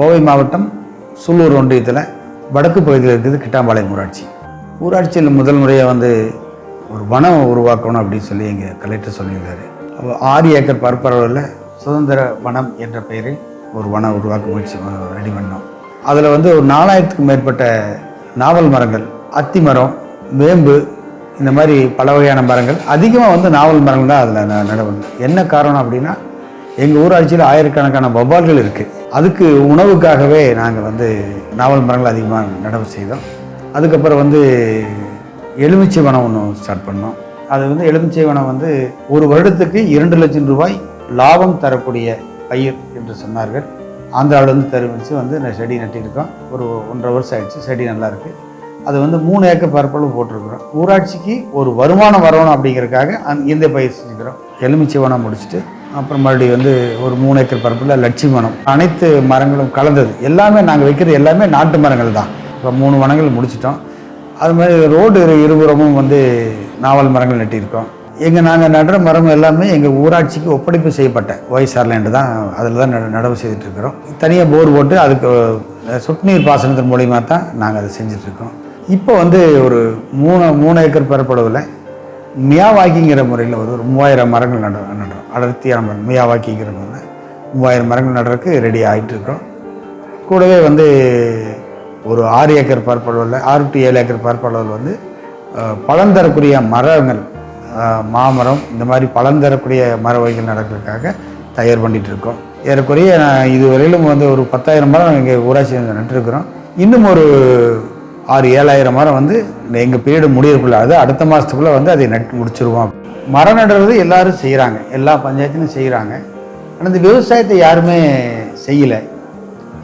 கோவை மாவட்டம் சூலூர் ஒன்றியத்தில் வடக்கு பகுதியில் இருக்குது கிட்டாம்பாளையம் ஊராட்சி. ஊராட்சியில் முதல் முறையாக வந்து ஒரு வனம் உருவாக்கணும் அப்படின்னு சொல்லி எங்கள் கலெக்டர் சொல்லியிருந்தார் அப்போ ஆறு ஏக்கர் பரப்பளவில் சுதந்திர வனம் என்ற பெயரில் ஒரு வனம் உருவாக்க முயற்சி ரெடி பண்ணோம். அதில் வந்து ஒரு நாலாயிரத்துக்கும் மேற்பட்ட நாவல் மரங்கள் அத்தி மரம் வேம்பு இந்த மாதிரி பல வகையான மரங்கள் அதிகமாக வந்து நாவல் மரங்கள் தான் அதில் நடவு என்ன காரணம் அப்படின்னா எங்கள் ஊராட்சியில் ஆயிரக்கணக்கான வௌவால்கள் இருக்குது அதுக்கு உணவுக்காகவே நாங்கள் வந்து நாவல் மரங்கள் அதிகமாக நடவு செய்தோம். அதுக்கப்புறம் வந்து எலுமிச்சை வனம் ஒன்று ஸ்டார்ட் பண்ணோம். அது வந்து எலுமிச்சை வனம் வந்து ஒரு வருடத்துக்கு இரண்டு லட்சம் ரூபாய் லாபம் தரக்கூடிய பயிர் என்று சொன்னார்கள். ஆந்திராவிலேருந்து தெரிவித்து வந்து நான் செடி நட்டியிருக்கோம் ஒரு ஒன்றரை வருஷம் ஆயிடுச்சு செடி நல்லா இருக்கு. அது வந்து மூணு ஏக்கர் பரப்பளவு போட்டிருக்கிறோம். ஊராட்சிக்கு ஒரு வருமானம் வரணும் அப்படிங்கிறதுக்காக அந் இந்த பயிர் செஞ்சுக்கிறோம். எலுமிச்சை வனம் முடிச்சுட்டு அப்புறம் மறுபடியும் வந்து ஒரு மூணு ஏக்கர் பரப்பில் லட்சுமி மனம். அனைத்து மரங்களும் கலந்தது. எல்லாமே நாங்கள் வைக்கிறது எல்லாமே நாட்டு மரங்கள் தான். இப்போ மூணு மரங்கள் முடிச்சிட்டோம். அது மாதிரி ரோடு இருபுறமும் வந்து நாவல் மரங்கள் நட்டியிருக்கோம். எங்கள் நாங்கள் நடுற மரம் எல்லாமே எங்கள் ஊராட்சிக்கு ஒப்படைப்பு செய்யப்பட்ட ஒய்எஸ்ஆர் லேண்டு தான். அதில் தான் நட- நடவு செய்துட்டு இருக்கிறோம் தனியாக போர் போட்டு அதுக்கு சொட்டு நீர் பாசனத்தின் மூலியமாக தான் நாங்கள் அதை செஞ்சிட்ருக்கோம் இப்போ வந்து ஒரு மூணு மூணு ஏக்கர் பரப்பளவில் மியாவாக்கிங்கிற முறையில் ஒரு மூவாயிரம் மரங்கள் நட நடுறோம் அடர்த்தியான மரம் மியாவாக்கிங்கிற முறையில் மூவாயிரம் மரங்கள் நடுறதுக்கு ரெடி ஆகிட்டு இருக்கோம் கூடவே வந்து ஒரு ஆறு ஏக்கர் பரப்பளவில் ஆறு டு ஏழு ஏக்கர் பரப்பளவில் வந்து பழம் தரக்கூடிய மரங்கள் மாமரம் இந்த மாதிரி பழம் தரக்கூடிய மர வகைகள் நடக்கிறதுக்காக தயார் பண்ணிகிட்டு இருக்கோம் ஏறக்குறைய இதுவரையிலும் வந்து ஒரு பத்தாயிரம் மரம் இங்கே ஊராட்சி நட்டுருக்குறோம் இன்னும் ஒரு ஆறு ஏழாயிரம் மரம் வந்து எங்கள் பீரியடு முடியறதுக்குள்ள அது அடுத்த மாதத்துக்குள்ளே வந்து அதை நட்டு முடிச்சிருவோம். மரம் நடுறது எல்லாரும் செய்கிறாங்க எல்லா பஞ்சாயத்துலையும் செய்கிறாங்க ஆனால் இந்த விவசாயத்தை யாருமே செய்யலை.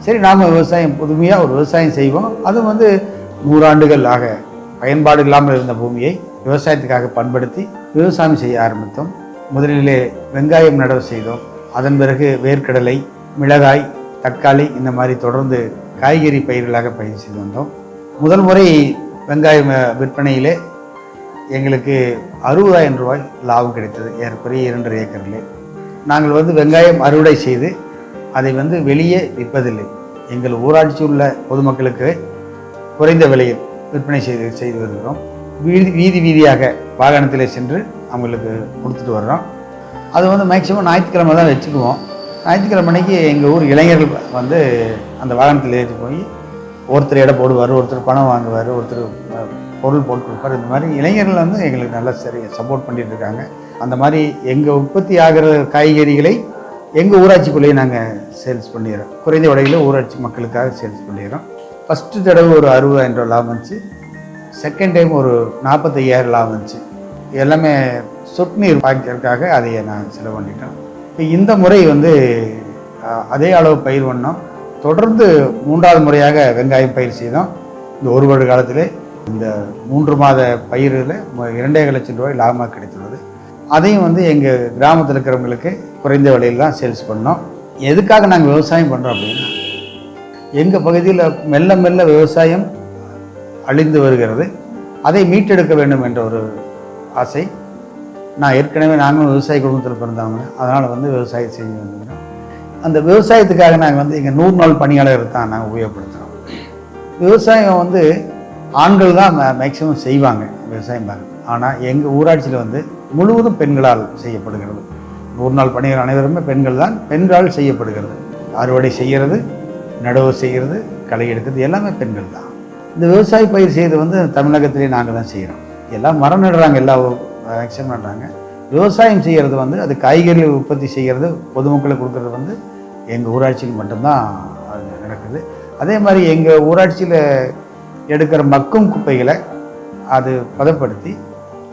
சரி நாம் விவசாயம் புதுமையாக ஒரு விவசாயம் செய்வோம். அதுவும் வந்து நூறாண்டுகள் ஆக பயன்பாடு இல்லாமல் இருந்த பூமியை விவசாயத்துக்காக பண்படுத்தி விவசாயம் செய்ய ஆரம்பித்தோம். முதலிலே வெங்காயம் நடவு செய்தோம். அதன் பிறகு வேர்க்கடலை மிளகாய் தக்காளி இந்த மாதிரி தொடர்ந்து காய்கறி பயிர்களாக பயிர் செய்து வந்தோம். முதல் முறை வெங்காயம் விற்பனையிலே எங்களுக்கு அறுபதாயிரம் ரூபாய் லாபம் கிடைத்தது. ஏறக்குறைய இரண்டரை ஏக்கரிலே. நாங்கள் வந்து வெங்காயம் அறுவடை செய்து அதை வந்து வெளியே விற்பதில்லை. எங்கள் ஊராட்சி உள்ள பொதுமக்களுக்கு குறைந்த விலையில் விற்பனை செய்து செய்து வருகிறோம். வீதி வீதி வீதியாக வாகனத்தில் சென்று அவங்களுக்கு கொடுத்துட்டு வர்றோம். அது வந்து மேக்சிமம் ஞாயிற்றுக்கிழமை தான் வச்சுக்குவோம். ஞாயிற்றுக்கிழமை அன்னைக்கு எங்கள் ஊர் இளைஞர்கள் வந்து அந்த வாகனத்தில் ஏற்றி போய் ஒருத்தர் இடம் போடுவார் ஒருத்தர் பணம் வாங்குவார் ஒருத்தர் பொருள் போட்டு கொடுப்பார். இந்த மாதிரி இளைஞர்கள் வந்து எங்களுக்கு நல்லா சரி சப்போர்ட் பண்ணிட்டு இருக்காங்க. அந்த மாதிரி எங்கள் உற்பத்தி ஆகிற காய்கறிகளை எங்கள் ஊராட்சிக்குள்ளேயே நாங்கள் சேல்ஸ் பண்ணிடுறோம். குறைந்த விலையில் ஊராட்சி மக்களுக்காக சேல்ஸ் பண்ணிடுறோம். ஃபஸ்ட்டு தடவை ஒரு அறுபதாயிரம் ரூபா லாபம் வந்துச்சு. செகண்ட் டைம் ஒரு நாற்பத்தையாயிரம் லாபம் வந்துச்சு. எல்லாமே சொட்டு நீர் பாய்க்கிறதுக்காக அதையே நான் செலவு பண்ணிட்டேன். இப்போ இந்த முறை வந்து அதே அளவு பயிர் பண்ணோம். தொடர்ந்து மூன்றாவது முறையாக வெங்காயம் பயிர் செய்தோம். இந்த ஒரு வருட காலத்திலே இந்த மூன்று மாத பயிரில் இரண்டே லட்சம் ரூபாய் லாபமாக கிடைத்துள்ளது. அதையும் வந்து எங்கள் கிராமத்தில் இருக்கிறவங்களுக்கு குறைந்த விலையில் தான் சேல்ஸ் பண்ணோம். எதுக்காக நாங்கள் விவசாயம் பண்ணுறோம் அப்படின்னா எங்கள் பகுதியில் மெல்ல மெல்ல விவசாயம் அழிந்து வருகிறது. அதை மீட்டெடுக்க வேண்டும் என்ற ஒரு ஆசை. நான் ஏற்கனவே நாங்களும் விவசாய குடும்பத்தில் பிறந்தவங்க. அதனால் வந்து விவசாயம் செஞ்சு வந்துக்கிறோம் அந்த விவசாயத்துக்காக நாங்கள் வந்து எங்கள் நூறு நாள் பணியாளர் தான் நாங்கள் உபயோகப்படுத்துகிறோம் விவசாயம் வந்து ஆண்கள் தான் மேக்சிமம் செய்வாங்க விவசாயம் பாருங்க ஆனால் எங்கள் ஊராட்சியில் வந்து முழுவதும் பெண்களால் செய்யப்படுகிறது. நூறு நாள் பணிகள் அனைவருமே பெண்கள் தான் பெண்களால் செய்யப்படுகிறது. அறுவடை செய்கிறது நடவு செய்கிறது களை எடுக்கிறது எல்லாமே பெண்கள் தான். இந்த விவசாய பயிர் செய்து வந்து தமிழகத்திலே நாங்கள் தான் செய்கிறோம் எல்லாம் மரம் நடுறாங்க எல்லா மேக்சிமம் நடுறாங்க. விவசாயம் செய்கிறது வந்து அது காய்கறிகளை உற்பத்தி செய்கிறது பொதுமக்களுக்கு கொடுக்கறது வந்து எங்கள் ஊராட்சியில் மட்டும்தான் அது நடக்குது. அதே மாதிரி எங்கள் ஊராட்சியில் எடுக்கிற மக்கும் குப்பைகளை அது பதப்படுத்தி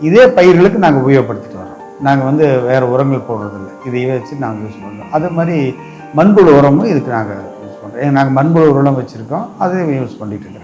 இதே பயிர்களுக்கு நாங்கள் உபயோகப்படுத்திட்டு வரோம் நாங்கள் வந்து வேறு உரங்கள் போடுறதில்ல. இதையே வச்சு நாங்கள் யூஸ் பண்ணுறோம் அதே மாதிரி மண்புழு உரமும் இதுக்கு நாங்கள் யூஸ் பண்ணுறோம் நாங்கள் மண்புழு உரம் வச்சுருக்கோம். அதையும் யூஸ் பண்ணிகிட்டு இருக்கிறோம்.